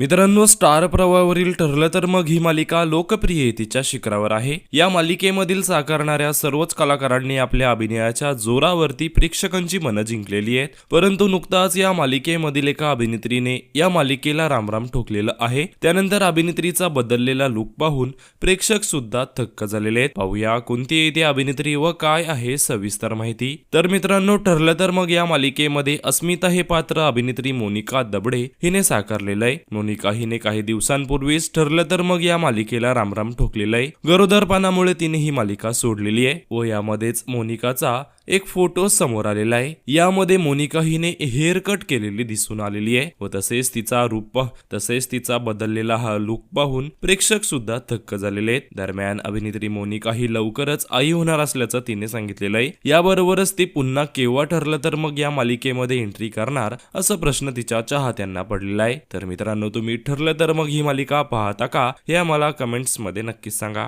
मित्रांनो स्टार प्रवाहावरील ठरलं तर मग ही मालिका लोकप्रियतेच्या शिखरावर आहे. या मालिकेमधील साकारणाऱ्या सर्वच कलाकारांनी आपल्या अभिनयाच्या जोरावरती प्रेक्षकांची मनं जिंकलेली आहेत. परंतु नुकताच या मालिकेमधील एका अभिनेत्रीने या मालिकेला रामराम ठोकलेलं आहे. त्यानंतर अभिनेत्रीचा बदललेला लुक पाहून प्रेक्षक सुद्धा थक्क झालेले आहेत. पाहूया कोणती आहे ती अभिनेत्री व काय आहे सविस्तर माहिती. तर मित्रांनो ठरलं तर मग या मालिकेमध्ये अस्मिता हे पात्र अभिनेत्री मोनिका दबडे हिने साकारलेलं आहे. मोनिका हिने काही दिवसांपूर्वीच ठरलं तर मग या मालिकेला रामराम ठोकलेलं आहे. गरोदरपणामुळे तिने ही मालिका सोडलेली आहे व यामध्येच मोनिकाचा एक फोटो समोर आलेला आहे. यामध्ये मोनिका हिने हेअर कट केलेली दिसून आलेली आहे व तसेच तिचा रूप पाह- तसेच तिचा बदललेला हा लुक पाहून प्रेक्षक सुद्धा थक्क झालेले आहेत. दरम्यान अभिनेत्री मोनिका ही लवकरच आई होणार असल्याचं तिने सांगितलेलं आहे. याबरोबरच ती पुन्हा केव्हा ठरलं तर मग या मालिकेमध्ये एंट्री करणार असं प्रश्न तिच्या चाहत्यांना पडलेला आहे. तर मित्रांनो तुम्ही ठरलं तर मग ही मालिका पाहता का हे आम्हाला कमेंट्समध्ये नक्कीच सांगा.